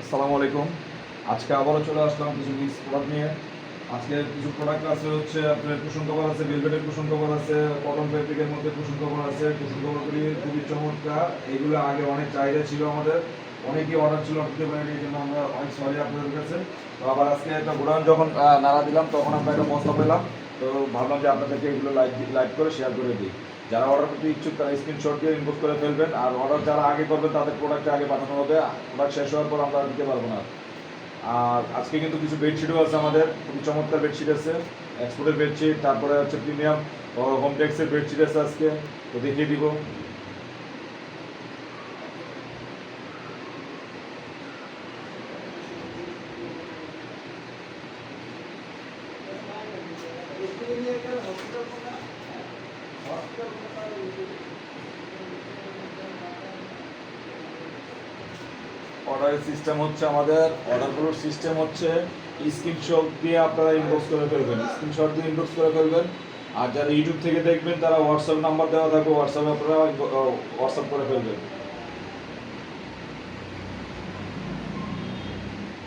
আসসালামু আলাইকুম। আজকে আবারও চলে আসলাম কিছু মিক্স প্রোডাক্ট নিয়ে। আজকে কিছু প্রোডাক্ট আছে, হচ্ছে আপনার কুশন কভার আছে ভেলভেটের কুশন কভার আছে কটন ফেব্রিকের মধ্যে কুশন কভার আছে। কুশন কভারগুলি খুবই চমৎকার। এগুলো আগে অনেক চাহিদা ছিল আমাদের। অনেকই অর্ডার ছিল দিতে পারিনি এই জন্য আমরা অনেক সরি আপনাদের কাছে। তো আবার আজকে একটা গোডাউন যখন নাড়া দিলাম, তখন আমরা একটা বস্তা পেলাম। তো ভাবলাম যে আপনাদেরকে এগুলো লাইক লাইক করে শেয়ার করে দিই। যারা অর্ডার করতে ইচ্ছুক, তারা স্ক্রিনশট দিয়ে ইনবক্স করে ফেলবেন। আর অর্ডার যারা আগে করবেন, তাদের প্রোডাক্টটা আগে পাঠানো হবে প্রোডাক্ট শেষ হওয়ার পর আমরা দিতে পারব না। আর আজকে কিন্তু কিছু বেডশিটও আছে আমাদের। খুবই চমৎকার বেডশিট আছে। এক্সপোর্টের বেডশিট তারপরে হচ্ছে প্রিমিয়াম হোম বেডশিট আছে আজকে। তো দেখিয়ে দিব। অর্ডারের সিস্টেম হচ্ছে আমাদের অর্ডারগুলোর সিস্টেম হচ্ছে স্ক্রিনশট দিয়ে আপনারা ইনবক্স করে ফেলবেন। স্ক্রিনশট দিয়ে ইনবক্স করে ফেলবেন। আর যারা ইউটিউব থেকে দেখবেন, তারা হোয়াটসঅ্যাপ নাম্বার দেওয়া থাকবে হোয়াটসঅ্যাপে আপনারা হোয়াটসঅ্যাপ করে ফেলবেন।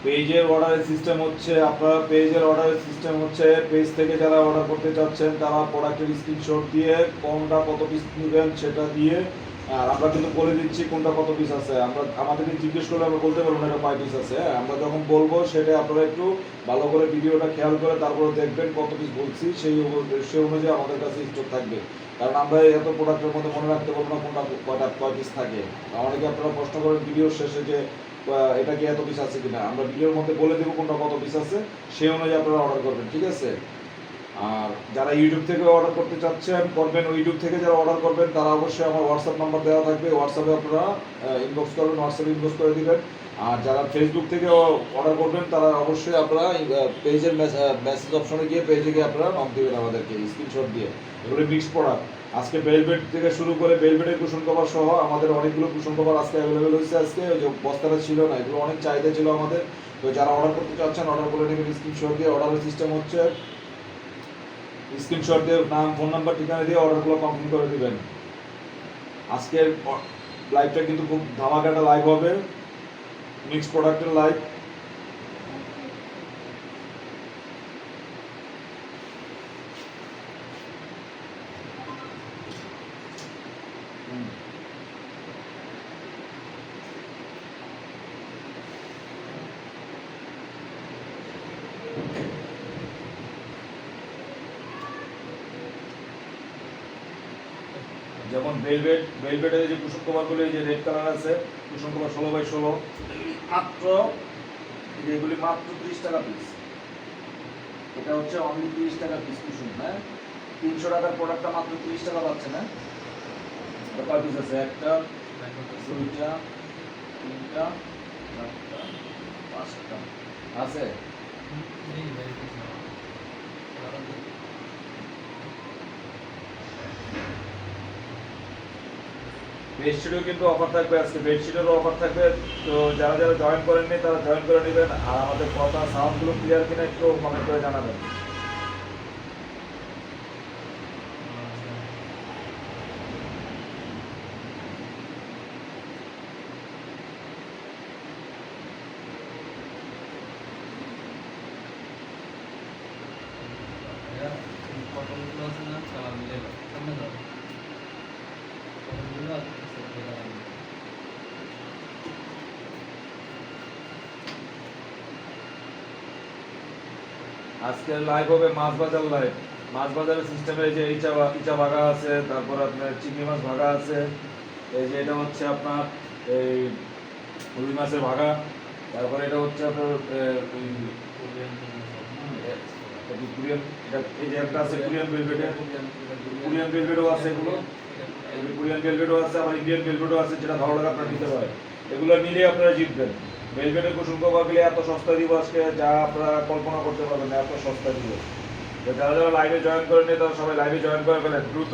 পেজের অর্ডারের সিস্টেম হচ্ছে, আপনারা পেজের অর্ডারের সিস্টেম হচ্ছে পেজ থেকে যারা অর্ডার করতে চাচ্ছেন, তারা প্রোডাক্টের স্ক্রিনশট দিয়ে কোনটা কত পিস নেবেন সেটা দিয়ে, আর আমরা কিন্তু বলে দিচ্ছি কোনটা কত পিস আছে। আমরা, আমাদেরকে জিজ্ঞেস করলে আমরা বলতে পারব না এটা কয় পিস আছে? আমরা যখন বলব সেটা আপনারা একটু ভালো করে ভিডিওটা খেয়াল করে তারপরে দেখবেন কত পিস বলছি, সেই সেই অনুযায়ী আমাদের কাছে স্টক থাকবে। কারণ আমরা এত প্রোডাক্টের মধ্যে মনে রাখতে পারব না কোনটা, কয়টা, কয় পিস থাকে। অনেকে আপনারা প্রশ্ন করেন ভিডিওর শেষে যে এটা কি এত পিস আছে কিনা? আমরা ভিডিওর মধ্যে বলে দেবো কোনটা কত পিস আছে, সেই অনুযায়ী আপনারা অর্ডার করবেন, ঠিক আছে? আর যারা ইউটিউব থেকে অর্ডার করতে চাচ্ছেন, করবেন ইউটিউব থেকে যারা অর্ডার করবেন, তারা অবশ্যই আমার হোয়াটসঅ্যাপ নাম্বার দেওয়া থাকবে। হোয়াটসঅ্যাপে আপনারা ইনবক্স করবেন হোয়াটসঅ্যাপে ইনবক্স করে দিবেন। আর যারা ফেসবুক থেকে অর্ডার করবেন, তারা অবশ্যই আপনারা পেজের মেসেজ অপশনে গিয়ে পেজে গিয়ে আপনারা নাম দেবেন আমাদেরকে স্ক্রিনশট দিয়ে। এগুলো মিক্সড প্রোডাক্ট আজকে বেলভেট থেকে শুরু করে বেলভেটের কুশন কভার সহ আমাদের অনেকগুলো কুশন কভার আজকে অ্যাভেলেবেল হয়েছে আজকে। ওই যে বস্তাটা ছিল না, এগুলো অনেক চাহিদা ছিল আমাদের। তো যারা অর্ডার করতে চাচ্ছেন অর্ডার করে নেবেন। স্ক্রিনশট দিয়ে অর্ডারের সিস্টেম হচ্ছে স্ক্রিনশট দিয়ে নাম ফোন নাম্বার ঠিকানা দিয়ে অর্ডারগুলো কমপ্লিট করে দিবেন। আজকের লাইভটা কিন্তু খুব ধামাকাটা লাইভ হবে। মিক্স প্রোডাক্টের লাইভ যেমন ভেলভেটের যে কুসুম কভারগুলো যে রেড কালার আছে, কুসুম কভার ষোলো বাই ষোলো, মাত্র এগুলি মাত্র ত্রিশ টাকা পিস এটা হচ্ছে অনলি ত্রিশ টাকা পিস কুসুম হ্যাঁ? তিনশো টাকার প্রোডাক্টটা মাত্র ত্রিশ টাকা পাচ্ছে না এটা কয় পিস আছে? একটা, দুইটা, তিনটা, চারটা, পাঁচটা, আছে? বেডশিটও কিন্তু অফার থাকবে, আজকে বেডশিটেরও অফার থাকবে। তো যারা যারা জয়েন করেননি, তারা জয়েন করে নেবেন। আর আমাদের কথা সাউন্ডগুলো ক্লিয়ার কিনা একটু কমেন্ট করে জানাবেন। আজকে লাইভ হবে মাছ বাজার লাইভ মাছ বাজারের সিস্টেমে যে ইচা ইচা ভাগা আছে, তারপর আপনার চিংড়ি মাছ ভাগা আছে, এই যে এটা হচ্ছে আপনার এই রুই মাছের ভাগা, তারপরে এটা হচ্ছে আপনার এই যে একটা আছে কোরিয়ান ভেলভেটের কোরিয়ান ভেলভেটও আছে এগুলো। কোরিয়ান ভেলভেটও আছে, আবার ইন্ডিয়ান ভেলভেটও আছে, যেটা ভালো লাগে আপনারা নিতে পারেন। এগুলো নিলে আপনারা জিতবেন। ভেলভেটের কুসুম কভারগুলি এত সস্তা দিব আজকে, যা আপনারা কল্পনা করতে পারবেন এত সস্তা দিব। যারা যারা লাইভে জয়েন করেন তারা সবাই লাইভে জয়েন করে ফেলেন, দ্রুত।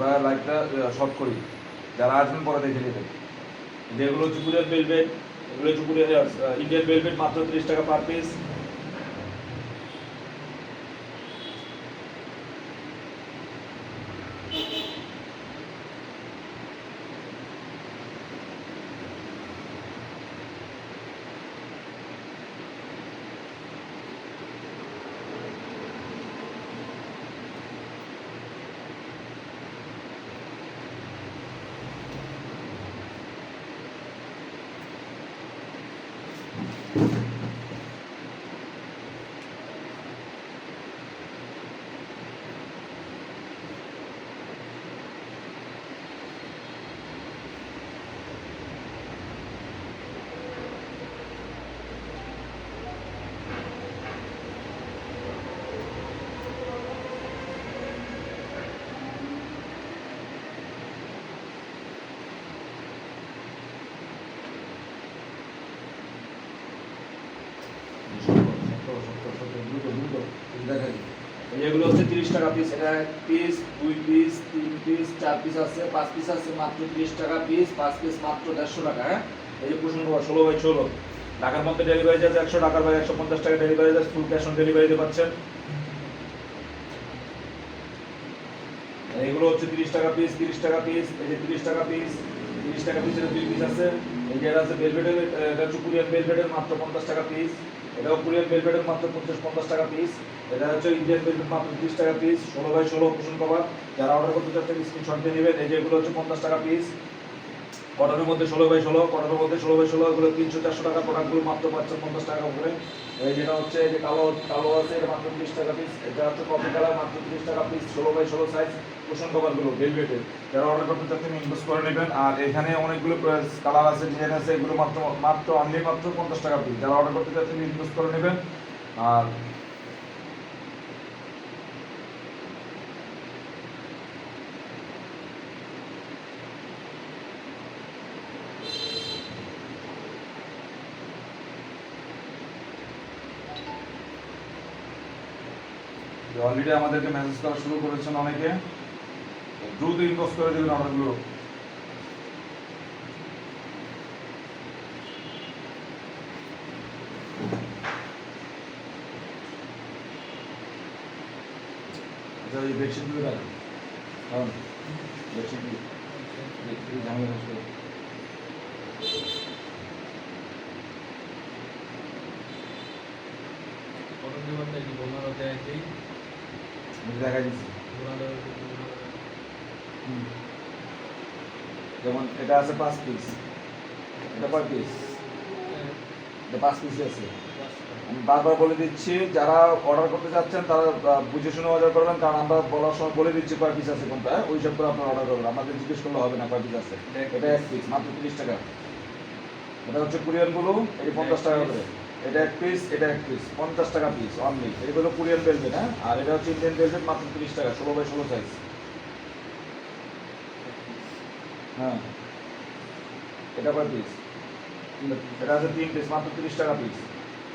আমরা লাইভটা শর্ট করি। যারা আসবেন পরে দেখে নেবেন। এগুলো কুরিয়ান ভেলভেট এগুলো কুরিয়ান ইন্ডিয়ান বেলবেট মাত্র তিরিশ টাকা পার পিস এগুলো হচ্ছে তিরিশ টাকা পিস এটা এক পিস দুই পিস তিন পিস চার পিস আছে, পাঁচ পিস আছে, মাত্র তিরিশ টাকা পিস পাঁচ পিস মাত্র দেড়শো টাকা হ্যাঁ? এই যে প্রশ্ন ষোলো বাই ষোলো। ঢাকার মধ্যে ডেলিভারি চার্জ একশো টাকার বাই একশো পঞ্চাশ টাকা delivery charge full cash on ডেলিভারিতে পাচ্ছেন। এগুলো হচ্ছে তিরিশ টাকা পিস তিরিশ টাকা পিস এই যে তিরিশ টাকা পিস তিরিশ টাকা পিসের দুই পিস আছে। এই যে আছে ভেলভেটের এটা হচ্ছে কুরিয়ান ভেলভেটের মাত্র পঞ্চাশ টাকা পিস এটাও কোরিয়ান ভেলভেটের মাত্র পঞ্চাশ পঞ্চাশ টাকা পিস এটা হচ্ছে ইন্ডিয়ান ভেলভেট মাত্র তিরিশ টাকা পিস ষোলো বাই ষোলো কুশন কভার যারা অর্ডার করতে চাচ্ছেন স্ক্রিনশট দিয়ে নেবেন। এই যেগুলো হচ্ছে পঞ্চাশ টাকা পিস কটনের মধ্যে ষোলো বাই ষোলো কটনের মধ্যে ষোলো বাই ষোলো, এগুলো তিনশো চারশো টাকা প্রোডাক্টগুলো মাত্র পাচ্ছেন পঞ্চাশ টাকা করে। এই যেটা হচ্ছে যে কালো কালো আছে, এটা মাত্র তিরিশ টাকা পিস এটা হচ্ছে কফি কালার মাত্র তিরিশ টাকা পিস ষোলো বাই ষোলো সাইজ কুশন কভারগুলো ভেলভেটের যারা অর্ডার করতে চাচ্ছেন ইনভেস্ট করে নেবেন। আর এখানে অনেকগুলো কালার আছে ডিজাইন আছে, এগুলো মাত্র মাত্র অনলি মাত্র পঞ্চাশ টাকা পিস যারা অর্ডার করতে চাচ্ছেন ইনভেস্ট করে নেবেন। আর অলরেডি আমাদেরকে মেসেজ করা শুরু করেছেন অনেকে। দ্রুত ইনবক্স করে দেবেন অর্ডারগুলো। আচ্ছা এই বেডশিটগুলো রাখুন। কারণ বেডশিট ঝামেলা হচ্ছে দেখা দিচ্ছি যেমন এটা আছে পাঁচ পিস এটা কয় পিস এটা পাঁচ পিস আছে। আমি বারবার বলে দিচ্ছি যারা অর্ডার করতে চাচ্ছেন তারা বুঝে শুনে অর্ডার করবেন কারণ আমরা বলার সময় বলে দিচ্ছি কয় পিস আছে কোনটা ওই সব করে আপনারা অর্ডার করবেন। আমাদের জিজ্ঞেস করলে হবে না কয় পিস আছে। এটা এক পিস মাত্র তিরিশ টাকা। এটা হচ্ছে কোরিয়ানগুলো এই পঞ্চাশ টাকা করে। এটা এক পিস এটা এক পিস পঞ্চাশ টাকা পিস অনলি এগুলো কোরিয়ান বেলভেট হ্যাঁ আর এটা হচ্ছে ইন্ডিয়ান বেলভেট মাত্র তিরিশ টাকা, ষোলো বাই ষোলো সাইজ হ্যাঁ। এটা কয় পিস এটা আছে তিন পিস মাত্র তিরিশ টাকা পিস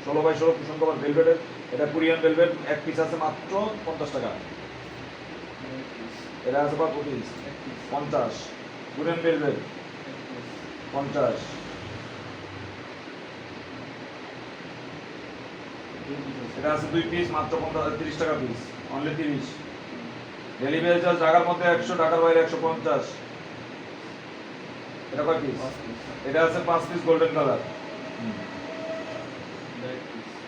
ষোলো বাই ষোলো কুশন কভার ভেলভেটের এটা কোরিয়ান ভেলভেট এক পিস আছে মাত্র পঞ্চাশ টাকা। এটা আছে কত পিস পঞ্চাশ। কোরিয়ান ভেলভেট পঞ্চাশ। এটা আছে দুই পিস মাত্র পঞ্চাশ তিরিশ টাকা পিস অনলি তিরিশ। ডেলিভারি চার্জ ঢাকার মধ্যে একশো ঢাকার বাইরে একশো পঞ্চাশ। এটা কয় পিস এটা আছে পাঁচ পিস গোল্ডেন কালার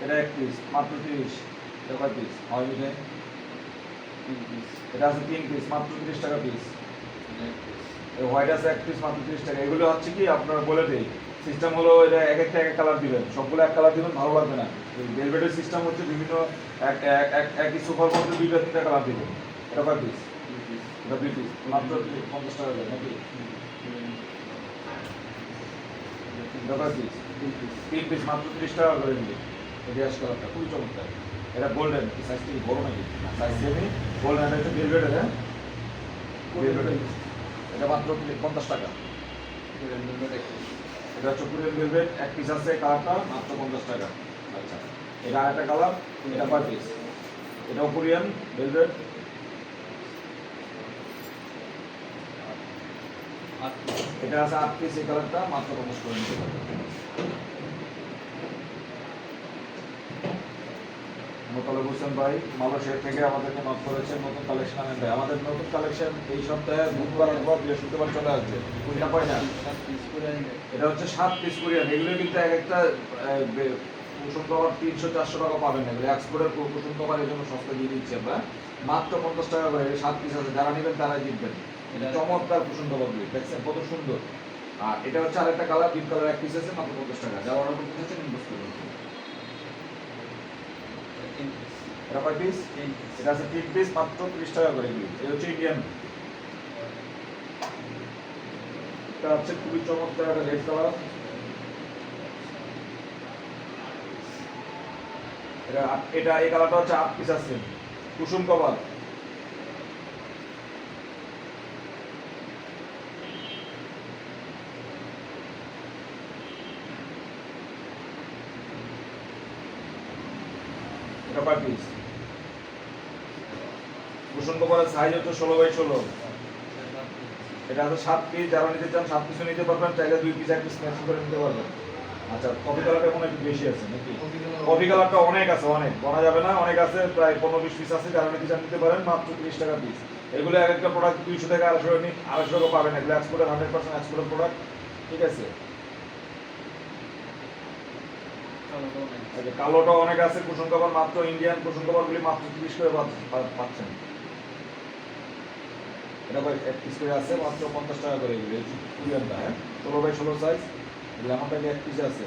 এটা এক পিস মাত্র তিরিশ। এটা কয় পিস হয় বুঝে এটা আছে তিন পিস মাত্র তিরিশ টাকা পিস এই হোয়াইট আছে এক পিস মাত্র তিরিশ টাকা। এগুলো হচ্ছে কি আপনারা বলে দিই সিস্টেম হলো এটা এক একটা এক কালার দিবেন। সবগুলো এক কালার দিবেন ভালো লাগবে না। ভেলভেটের সিস্টেম হচ্ছে বিভিন্ন এক এক- এক একই সুপার মধ্যে দুইটা তিনটা কালার দিবেন। এটা কয় পিস এটা দুই পিস মাত্র পঞ্চাশ টাকা দেয় নাকি? এটা কয় পিস তিন পিস মাত্র তিরিশ টাকা করে নিবে এটা অ্যাশ কালারটা খুবই চমৎকার। এটা গোল্ডেন সাইজ থেকে বড় নাকি? সাইজ সেমি গোল্ডেন এটা হচ্ছে ভেলভেটের হ্যাঁ? ভেলভেটের এটা মাত্র পঞ্চাশ টাকা। এটা হচ্ছে ফুলের ভেলভেট এক পিস আছে কালারটা, মাত্র পঞ্চাশ টাকা। আচ্ছা এটা আরেকটা কালার, এটা পার পিস এটাও কোরিয়ান ভেলভেট এটা আছে আট পিস এই কালারটা, মাত্র পঞ্চাশ টাকা। পারবেন হোসেন ভাই মালয়েশিয়া থেকে আমাদেরকে নক করেছে নতুন কালেকশন আনেন ভাই। আমাদের নতুন কালেকশন এই সপ্তাহে বুধবার পর বৃহস্পতিবার চলে আসছে। কুড়িটা পাই না? সাত পিস এটা হচ্ছে সাত পিস কোরিয়ান এগুলো কিন্তু এক একটা কুসুম কভার তিনশো চারশো টাকা পাবেন না এগুলো এক্সপোর্টের কুসুম কভার এই জন্য সস্তা দিয়ে দিচ্ছি আমরা। মাত্র পঞ্চাশ টাকা করে সাত পিস আছে। যারা নেবেন তারাই জিতবেন। এটা- চমৎকার কুসুম কভার গুলি দেখছেন কত সুন্দর। আর এটা হচ্ছে আরেকটা কালার ডিপ কালার এক পিস আছে মাত্র পঞ্চাশ টাকা। যারা অর্ডার করতে চাচ্ছেন ইনভেস্ট করবেন তিন পিস এটা তিন পিস মাত্র টাকা করে এটা হচ্ছে ইন্ডিয়ান এটা হচ্ছে খুবই একটা এটা এটা এই কালারটা হচ্ছে আট পিস আছে। কুসুম কভার এটা কয় পিস কুসুম কভারের সাইজ হচ্ছে ষোলো বাই ষোলো। এটা হচ্ছে সাত পিস যারা নিতে চান সাত পিসও নিতে পারবেন চাইলে দুই পিস এক পিস ম্যাচ করে নিতে পারবেন। আচ্ছা কফি কালারটা কোনো একটু বেশি আছে নাকি? কফি কালারটা অনেক। আছে অনেক। বলা যাবে না অনেক আছে প্রায় পনেরো বিশ পিস আছে যারা নিতে চান নিতে পারেন মাত্র তিরিশ টাকা পিস এগুলো এক একটা প্রোডাক্ট দুইশো থেকে আড়াইশো টাকা নি- আড়াইশো টাকা পাবেন। এগুলো এক্সপোর্টের হান্ড্রেড পার্সেন্ট এক্সপোর্টের প্রোডাক্ট ঠিক আছে? কালোটা অনেক। আছে কুসুম কাপড় মাত্র ইন্ডিয়ান কুসুম কাপড়গুলি মাত্র তিরিশ করে পাচ্ছেন। এটা ভাই এক পিস করে আছে, মাত্র পঞ্চাশ টাকা করে এগুলো কুরিয়ানটা হ্যাঁ? ষোলো বাই ষোলো সাইজ লেমনটা এক পিসে আছে।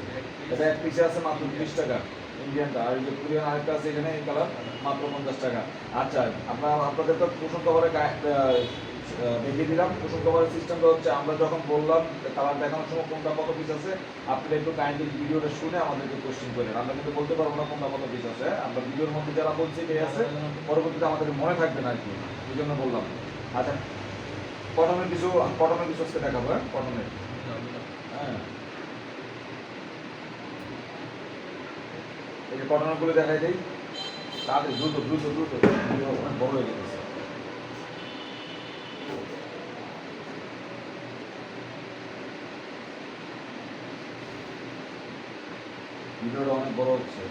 এটা এক পিসে আছে মাত্র তিরিশ টাকা ইন্ডিয়ানটা আর যে কোরিয়ান আরেকটা আছে এখানে, এই কালার মাত্র পঞ্চাশ টাকা। আচ্ছা আপনার, আপনাদের তো কুসুম কভারে দেখিয়ে দিলাম। কুসুম কভারের সিস্টেমটা হচ্ছে, আমরা যখন বললাম কালার দেখানোর সময় কোনটা কত পিস আছে, আপনারা একটু কাইন্ডলি ভিডিওটা শুনে আমাদেরকে কোশ্চেন করেন আমরা কিন্তু বলতে পারব না কোনটা কত পিস আছে আমরা ভিডিওর মধ্যে যারা বলছি যে আছে, পরবর্তীতে আমাদের মনে থাকবে না আর কি, এই জন্য বললাম। আচ্ছা। কটনের কিছু কটনের কিছু আজকে দেখাবো হ্যাঁ? কটনের হ্যাঁ। এই যে কটনগুলো দেখাই দেই। তাদের দ্রুত দ্রুত দ্রুত। অনেক বড় হয়ে গেছে। ভিডিওটা অনেক বড় হচ্ছে।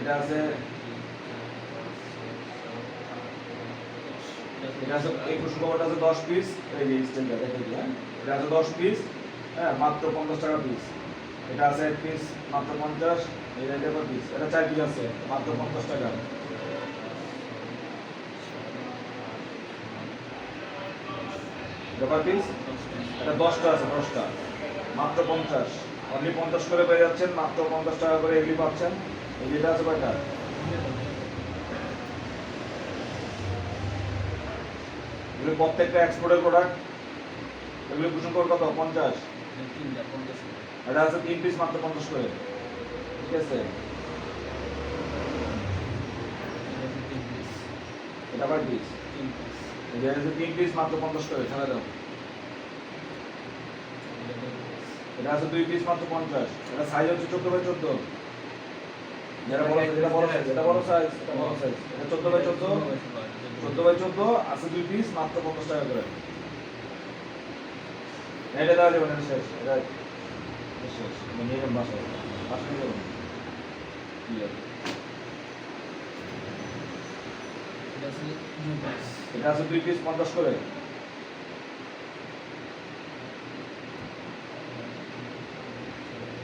এটা আছে এটা আছে এই কুসুম দশ পিস এই এটা। আছে দশ পিস হ্যাঁ মাত্র পঞ্চাশ টাকা পিস এটা আছে এক পিস মাত্র পঞ্চাশ। এটা এটা পিস আছে, মাত্র পঞ্চাশ টাকা। এটা পিস এটা দশটা আছে দশটা মাত্র পঞ্চাশ। অনলি পঞ্চাশ করে পেয়ে যাচ্ছেন, মাত্র পঞ্চাশ টাকা করে এগুলি পাচ্ছেন। এই যেটা আছে কয়টা? এগুলো প্রত্যেকটা এক্সপোর্টের প্রোডাক্ট এগুলো কুসুম কর কত পঞ্চাশ। এটা আছে তিন পিস মাত্র পঞ্চাশ করে। ঠিক আছে? এটা আবার পিস তিন পিস এটা আছে তিন পিস মাত্র পঞ্চাশ করে, ছেড়ে দাও। এটা আছে দুই পিস মাত্র পঞ্চাশ। এটা সাইজ হচ্ছে চোদ্দ বাই চোদ্দ। যেটা বড় যেটা বড় সাইজ এটা বড় সাইজ এটা বড় সাইজ এটা চোদ্দ বাই চোদ্দ চোদ্দ বাই চোদ্দ আছে দুই পিস মাত্র পঞ্চাশ টাকা করে। এটা দেওয়া যাবে না শেষ এটা এটা শেষ। নিয়ে যাবেন বাসায় বাসায় যাবেন। কি এটা আছে দুই পিস পঞ্চাশ করে।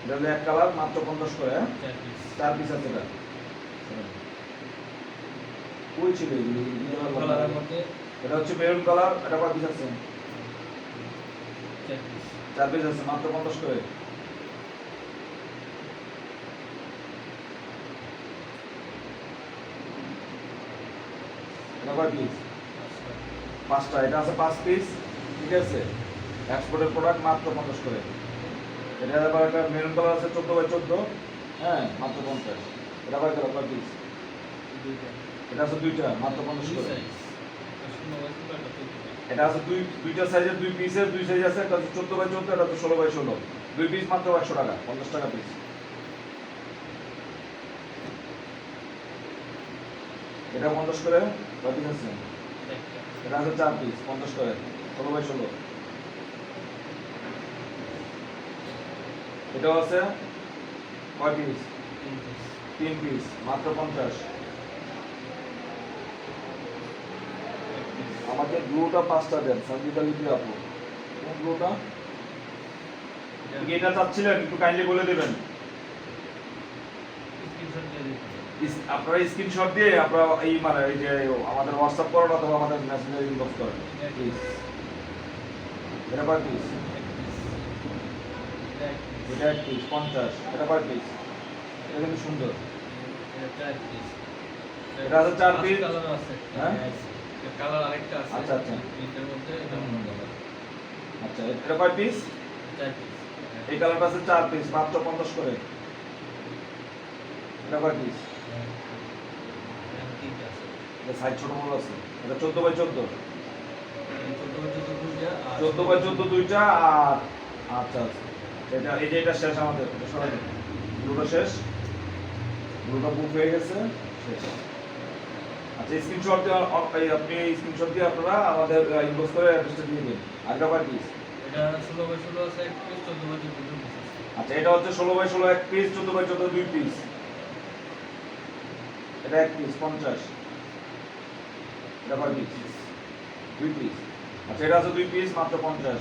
এটা হলো এক কালার মাত্র পঞ্চাশ করে হ্যাঁ? চার পিস আছে এটা। ওই ছিল এটা হচ্ছে মেরুন কালার এটা কয় পিস আছে? চার পিস চার পিস আছে মাত্র পঞ্চাশ করে। এটা কয় পিস পাঁচটা। এটা আছে পাঁচ পিস ঠিক আছে? এক্সপোর্টের প্রোডাক্ট মাত্র পঞ্চাশ করে। এটা আবার একটা মেরুন কালার আছে চোদ্দ বাই চোদ্দ। হ্যাঁ মাত্র পঞ্চাশ। এটা কালার কয় পিস এটা আছে দুইটা মাত্র পঞ্চাশ করে। একটা। এটা আছে দুই দুইটা সাইজের দুই পিসের দুই সাইজ আছে একটা চোদ্দ বাই চোদ্দ এটা হচ্ছে ষোলো বাই ষোলো। দুই পিস মাত্র একশো টাকা পঞ্চাশ টাকা পিস এটা পঞ্চাশ করে কয় পিস আছে? এটা এটা আছে চার পিস পঞ্চাশ করে ষোলো বাই ষোলো। এটাও আছে কয় পিস তিন পিস মাত্র পঞ্চাশ। আমাকে ব্লুটা পাঁচটা দেন সঞ্জিতা লিপি আপু। কোন ব্লুটা এটা চাচ্ছিলেন একটু কাইন্ডলি বলে দেবেন। আপনারা স্ক্রিনশট দিয়ে আপনারা এই মানে এই যে আমাদের হোয়াটসঅ্যাপ করেন অথবা আমাদের মেসেঞ্জার ইনবক্স করেন। প্লিজ এটা এক পিস এটা এক পিস পঞ্চাশ? এটা কয় পিস এটা কিন্তু সুন্দর। এটা পিস আছে চার? কালার আছে। হ্যাঁ? কালার আরেকটা আছে। আচ্ছা, আচ্ছা। এটার মধ্যে এটা আচ্ছা এটা কয় পিস চার পিস এই কালারটা আছে চার পিস মাত্র পঞ্চাশ করে। এটা কয় পিস আছে। সাইজ ছোট বড় আছে। এটা চোদ্দ বাই চোদ্দ। চোদ্দ বাই চোদ্দ দুইটা আর আচ্ছা আচ্ছা। এটা এই যে এটা শেষ আমাদের সরাই ব্লুটা শেষ। ব্লুটা বুক হয়ে গেছে শেষ। আচ্ছা স্ক্রিনশট দিয়ে অ- এই আপনি স্ক্রিনশট দিয়ে আপনারা আমাদের ইনবক্স করে অ্যাড্রেসটা দিয়ে দিন। আরেকটা পিস এটা ষোলো বাই ষোলো আছে এক পিস চোদ্দ বাই চোদ্দ আচ্ছা এটা হচ্ছে ষোলো বাই ষোলো এক পিস চোদ্দ বাই চোদ্দ দুই পিস এটা এক পিস পঞ্চাশ। এটা কয় পিস দুই পিস আচ্ছা এটা আছে দুই পিস মাত্র পঞ্চাশ।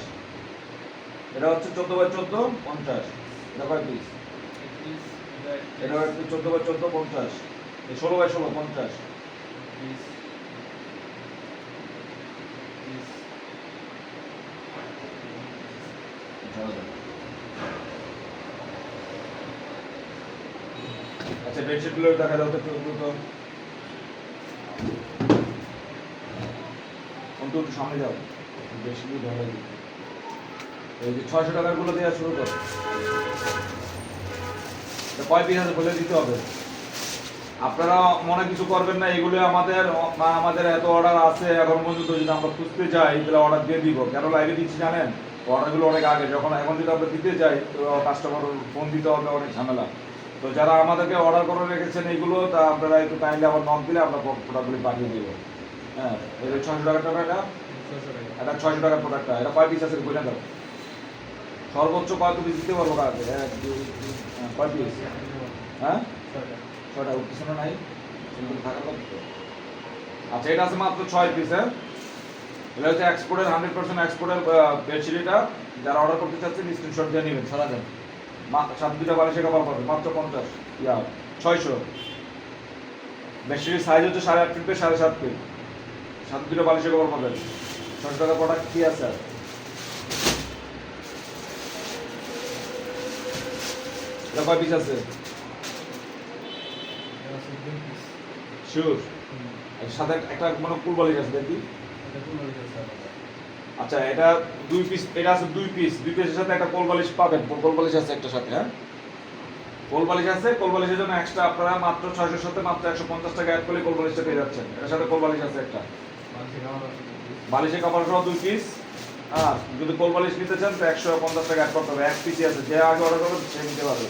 এটা হচ্ছে চোদ্দ বাই চোদ্দ, পঞ্চাশ। এটা কয় পিস এটা হচ্ছে চোদ্দ বাই চোদ্দ, পঞ্চাশ। ষোলো বাই ষোলো, পঞ্চাশ। আচ্ছা বেডশিটগুলো দেখা যাও তো একটু দ্রুত। অন্তু একটু সামনে যাও। বেশি ধরে দিই। এই যে ছয়শো টাকারগুলো দেওয়া শুরু করো। এটা কয় পিস আছে বলে দিতে হবে? আপনারা মনে কিছু করবেন না এগুলো আমাদের আমাদের এত অর্ডার আছে এখন পর্যন্ত যদি আমরা খুঁজতে যাই তাহলে অর্ডার দিয়ে দিব। কেন লাইভে দিচ্ছি জানেন? অর্ডারগুলো অনেক আগে যখন এখন যদি আমরা দিতে যাই তো কাস্টমার ফোন দিতে হবে অনেক ঝামেলা। তো যারা আমাদেরকে অর্ডার করে রেখেছেন এগুলো তা আপনারা একটু কাইন্ডলি আবার নক দিলে আমরা প্রোডাক্টগুলি পাঠিয়ে দিব। হ্যাঁ এই যে ছয়শো টাকার টাকা। এটা ছশো টাকা টাকার প্রোডাক্টটা এটা কয় পিস আছে বলে দাও? সর্বোচ্চ কয় পিস দিতে পারব কাকে এক দুই হ্যাঁ, কয় পিস হ্যাঁ? ছয়টা ছয়টা ওর পিছনে নাই থাকার আচ্ছা এটা আছে মাত্র ছয় পিস হ্যাঁ? এটা হচ্ছে এক্সপোর্টের হান্ড্রেড পার্সেন্ট এক্সপোর্টের বেডশিট যারা অর্ডার করতে চাচ্ছেন স্ক্রিনশট দিয়ে নেবেন। সারা দেন। সাত দুটা বালিশে কাপড় পাবে মাত্র পঞ্চাশ। ইয়া ছয়শো। বেডশিটের সাইজ হচ্ছে সাড়ে আট ফিট সাড়ে সাত ফিট সাত দুটা বালিশে কাপড় পাবেন ছয়শো টাকা প্রোডাক্ট কি আছে এটা কয় পিস আছে শিওর সাথে একটা মানে কুল বালিশ আছে দেখি। আচ্ছা এটা দুই পিস এটা আছে দুই পিস দুই পিসের সাথে একটা কোল বালিশ পাবেন। কোল বালিশ আছে একটা সাথে হ্যাঁ? কোল বালিশ আছে কোল বালিশের জন্য এক্সট্রা আপনারা মাত্র ছয়শোর সাথে মাত্র একশো পঞ্চাশ টাকা অ্যাড করলে কোল বালিশটা পেয়ে যাচ্ছেন। এটার সাথে কোল বালিশ আছে একটা। বালিশের কাপড় সহ দুই পিস আর যদি নিতে চান, তো একশো পঞ্চাশ টাকা অ্যাড করতে হবে। এক পিসই আছে, যে আগে অর্ডার সে নিতে পারবে।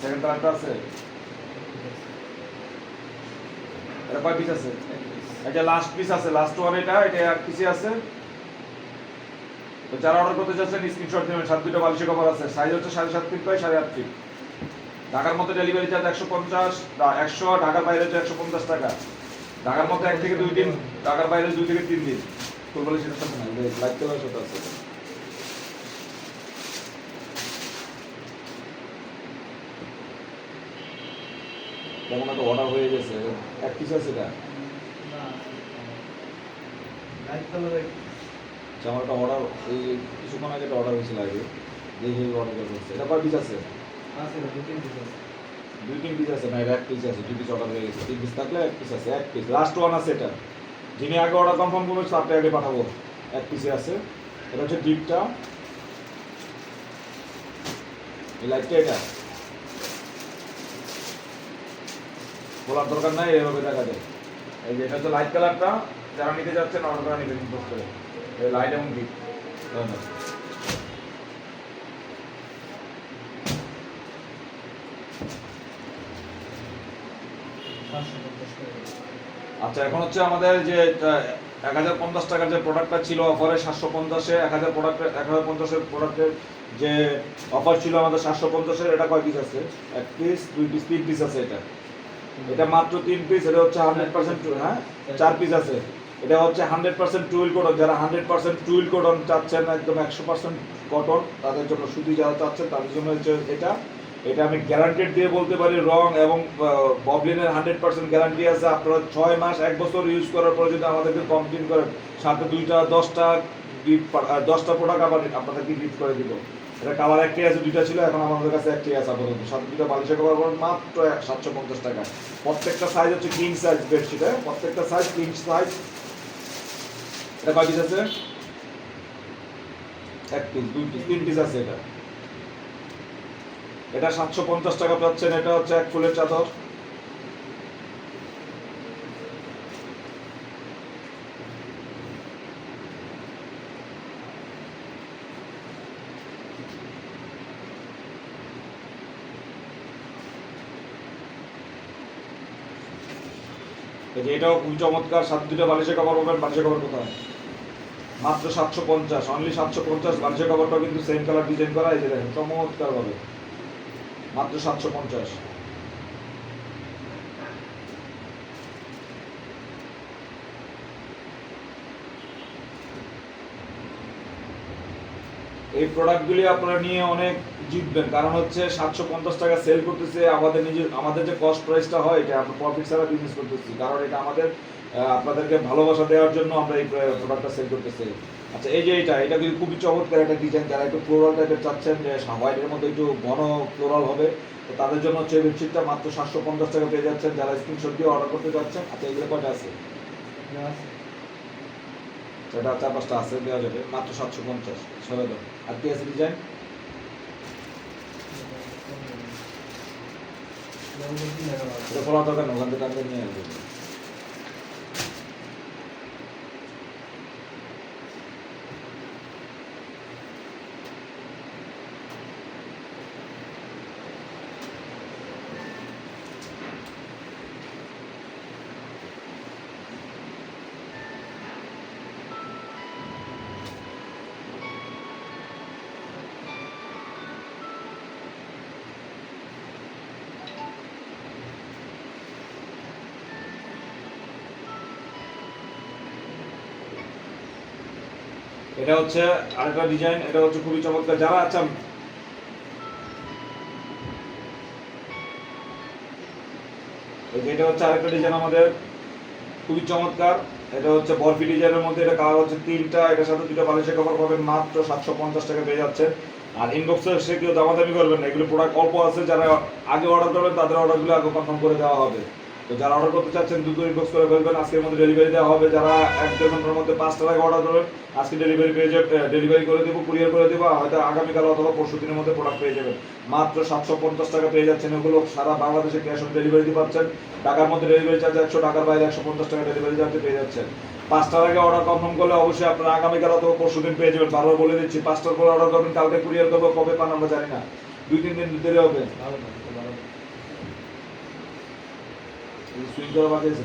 সেকেন্ড আছে? এটা কয় পিস আছে? এটা লাস্ট পিস আছে লাস্ট ওয়ান এটা এটা এক পিসই আছে। তো যারা অর্ডার করতে চাচ্ছেন স্ক্রিনশট দেবেন সাত দুটো বালিশের কভার আছে। সাইজ হচ্ছে সাড়ে সাত ফিট বাই সাড়ে আট ফিট ঢাকার মধ্যে ডেলিভারি চার্জ একশো পঞ্চাশ একশো, ঢাকার বাইরে হচ্ছে একশো পঞ্চাশ টাকা। ঢাকার মধ্যে এক থেকে দুই দিন, ঢাকার বাইরে দুই থেকে তিন দিন। ফুল বালিশের সাথে না লাইট কালার সাথে আছে। যেমন একটা অর্ডার হয়ে গেছে এক পিস আছে এটা? আচ্ছা, আমার একটা অর্ডার এই কিছুক্ষণ আগে একটা অর্ডার হয়েছিল আগে। দেখে অর্ডার করছে এটা কয় পিস আছে? দুই তিন পিস আছে। না এক পিস আছে দুই পিস অর্ডার হয়ে গেছে। তিন পিস থাকলে এক পিস আছে এক পিস লাস্ট ওয়ান আছে এটা। যিনি আগে অর্ডার কনফার্ম করবেন তারটা আগে পাঠাবো। এক পিসে আছে। এটা হচ্ছে ডিপটা এই লাইটটা এটা। বলার দরকার নাই, এভাবে দেখা যায়। এই যে, এটা হচ্ছে লাইট কালারটা যারা নিতে যাচ্ছেন অর্ডার করে নেবেন ইনবক্স করে। লাইট এবং ডিপ ধন্যবাদ। পঞ্চাশ টাকা আচ্ছা এখন হচ্ছে আমাদের যে এক হাজার পঞ্চাশ টাকার যে প্রোডাক্টটা ছিল অফারে সাতশো পঞ্চাশে, এক হাজার প্রোডাক্টের এক হাজার পঞ্চাশের প্রোডাক্টের যে অফার ছিল আমাদের সাতশো পঞ্চাশের এটা কয় পিস আছে? এক পিস দুই পিস তিন পিস আছে এটা। এটা মাত্র তিন পিস এটা হচ্ছে হান্ড্রেড পার্সেন্ট হ্যাঁ? চার পিস আছে। এটা হচ্ছে হান্ড্রেড পার্সেন্ট টুইল কটন যারা হান্ড্রেড পার্সেন্ট টুইল কটন চাচ্ছেন, একদম একশো পার্সেন্ট কটন তাদের জন্য শুধু যারা চাচ্ছেন, তাদের জন্য হচ্ছে এটা। এটা আমি গ্যারান্টেড দিয়ে বলতে পারি রং এবং ববলিনের হান্ড্রেড পার্সেন্ট গ্যারান্টি আছে। আপনারা ছয় মাস, এক বছর ইউজ করার পরে যদি আমাদেরকে কমপ্লেন করেন, সাথে দুইটা, দশটা দশটা প্রোডাক্ট আবার আপনাদেরকে গিফট করে দিব। এটা কালার একটাই আছে, দুইটা ছিল, এখন আমাদের কাছে একটাই আছে আপাতত। সাথে দুইটা বালিশে কভার পর মাত্র সাতশো পঞ্চাশ টাকা। প্রত্যেকটা সাইজ হচ্ছে কিং সাইজ বেডশিট হ্যাঁ? প্রত্যেকটা সাইজ কিং সাইজ এটা বাকি আছে? এক পিস দুই পিস তিন পিস আছে এটা। এটা সাতশো পঞ্চাশ টাকা পাচ্ছেন, এটা হচ্ছে এক ফুলের চাদর। এটাও খুবই চমৎকার, সাত দুটো বালিশে কভার পাবেন বালিশে কভার কোথায়? মাত্র সাতশো পঞ্চাশ অনলি সাতশো পঞ্চাশ বালিশে কভারটাও কিন্তু সেম কালার ডিজাইন করা, এই যে চমৎকার ভাবে মাত্র সাতশো পঞ্চাশ। এই প্রোডাক্টগুলি আপনারা নিয়ে অনেক জিতবেন। কারণ হচ্ছে সাতশো পঞ্চাশ টাকা সেল করতেছে, আমাদের নিজের, আমাদের যে কস্ট প্রাইসটা হয়, এটা আমরা প্রফিট ছাড়া বিজনেস করতেছি। কারণ এটা আমাদের আপনাদেরকে ভালোবাসা দেওয়ার জন্য আমরা এই প্রোডাক্টটা সেল করতেছি। আচ্ছা এই যে এটা এটা কিন্তু খুবই চমৎকার একটা ডিজাইন যারা একটু ফ্লোরাল টাইপের চাচ্ছেন যে হোয়াইটের মধ্যে একটু ঘন ফ্লোরাল হবে তো তাদের জন্য হচ্ছে বেডশিটটা মাত্র সাতশো পঞ্চাশ টাকা পেয়ে যাচ্ছেন যারা স্ক্রিনশট দিয়ে অর্ডার করতে যাচ্ছেন আচ্ছা এগুলো কয়টা আছে এটা চার পাঁচটা আছে দেওয়া যাবে মাত্র সাতশো পঞ্চাশ দাও আর কি আছে ডিজাইন এটা খোলা দরকার না ওখান থেকে নিয়ে আসবে এটা হচ্ছে আরেকটা ডিজাইন এটা হচ্ছে খুবই চমৎকার। যারা আচ্ছা এটা হচ্ছে আরেকটা ডিজাইন আমাদের, খুবই চমৎকার। এটা হচ্ছে বরফি ডিজাইনের মধ্যে, এটা কালার হচ্ছে তিনটা, এটার সাথে দুটো বালিশের কভার পাবেন, মাত্র সাতশো পঞ্চাশ টাকা পেয়ে যাচ্ছে। আর ইনবক্সে সে কেউ দামাদামি করবেন না, এগুলো প্রোডাক্ট অল্প আছে, যারা আগে অর্ডার করবেন, তাদের অর্ডারগুলো আগে কনফার্ম করে দেওয়া হবে। তো যারা অর্ডার করতে চাচ্ছেন, দ্রুত ইনবক্স করে ফেলবেন। আজকের মধ্যে ডেলিভারি দেওয়া হবে। যারা এক দেড় ঘণ্টার মধ্যে পাঁচটা টাকা অর্ডার করবেন আজকে ডেলিভারি পেয়ে যাবে ডেলিভারি করে দেবো কুরিয়ার করে দেবো হয়তো আগামীকাল অথবা পরশু দিনের মধ্যে প্রোডাক্ট পেয়ে যাবেন। মাত্র সাতশো পঞ্চাশ টাকা পেয়ে যাচ্ছেন এগুলো। সারা বাংলাদেশে ক্যাশ অন ডেলিভারি দিতে পারছেন টাকার মধ্যে ডেলিভারি চার্জ একশো, টাকার বাইরে একশো পঞ্চাশ টাকা ডেলিভারি চার্জে পেয়ে যাচ্ছেন। পাঁচটার আগে অর্ডার কনফার্ম করলে অবশ্যই আপনারা আগামীকাল অথবা পরশু দিন পেয়ে যাবেন। বারবার বলে দিচ্ছি পাঁচটার পরে অর্ডার করবেন, কালকে কুরিয়ার করব, কবে পান আমরা জানি না। দুই, তিন দিন দেরি হবে। সুইং করা বাকি আছে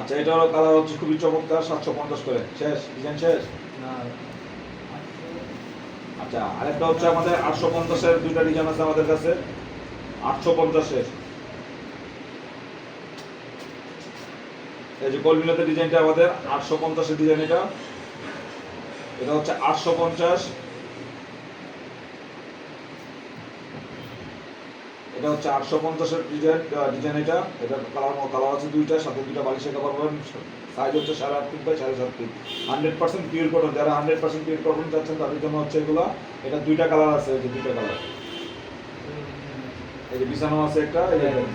আচ্ছা এটা কালার হচ্ছে খুবই চমৎকার সাতশো পঞ্চাশ করে। শেষ? ডিজাইন শেষ? আচ্ছা আরেকটা হচ্ছে আমাদের আটশো পঞ্চাশের দুইটা ডিজাইন আছে আমাদের কাছে। আটশো পঞ্চাশের এই যে কলমিনাতে ডিজাইনটা আমাদের আটশো পঞ্চাশের ডিজাইন এটা। এটা হচ্ছে আটশো পঞ্চাশ। এটা হচ্ছে আটশো পঞ্চাশের ডিজাইন ডিজাইন এটা। এটা কালার কালার আছে দুইটা সাথে দুইটা বালিশের কাপড় পাবেন সাইজ হচ্ছে সাড়ে আট ফিট বাই সাড়ে সাত feet hundred percent pure cotton যারা হান্ড্রেড পার্সেন্ট পিওর কটন চাচ্ছেন তাদের জন্য হচ্ছে এগুলো। এটা দুইটা কালার আছে এই যে দুইটা কালার এই যে বিছানো আছে একটা এই যে দেখেন।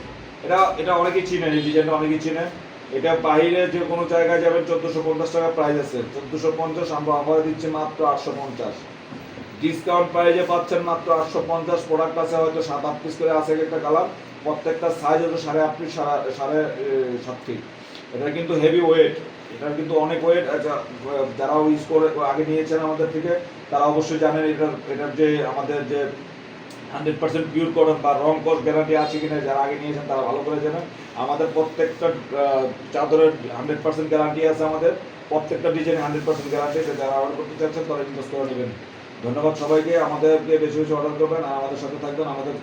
এটা এটা অনেকেই চিনেন এই ডিজাইনটা অনেকেই চিনেন। এটা বাইরে যে কোনো জায়গায় যাবেন চোদ্দশো পঞ্চাশ টাকা প্রাইস আছে। চোদ্দশো পঞ্চাশ আমরা অফারে দিচ্ছি মাত্র আটশো পঞ্চাশ। ডিসকাউন্ট প্রাইজে পাচ্ছেন মাত্র আটশো পঞ্চাশ প্রোডাক্ট আছে, হয়তো সাত আট পিস করে আছে একটা কালার প্রত্যেকটা সাইজ হচ্ছে সাড়ে আট ফিট সাড়ে সাত ফিট এটা কিন্তু হেভি ওয়েট এটার কিন্তু অনেক ওয়েট যারা ইউজ করে আগে নিয়েছেন আমাদের থেকে, তারা অবশ্যই জানেন এটার এটার যে আমাদের যে হান্ড্রেড পার্সেন্ট পিওর কটন বা রং কস গ্যারান্টি আছে কিনা, যারা আগে নিয়েছেন তারা ভালো করে জানেন। আমাদের প্রত্যেকটা চাদরের হান্ড্রেড পার্সেন্ট গ্যারান্টি আছে আমাদের। প্রত্যেকটা ডিজাইন হান্ড্রেড পার্সেন্ট গ্যারান্টি আছে। যারা অর্ডার করতে চাচ্ছেন তারা ইনভেস্ট করে নেবেন। ধন্যবাদ সবাইকে। আমাদেরকে বেশি বেশি অর্ডার করবেন আর আমাদের সাথে থাকবেন, আমাদের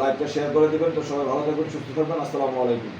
লাইভটা শেয়ার করে দেবেন। তো সবাই ভালো থাকবেন, সুস্থ থাকবেন। আসসালামু আলাইকুম।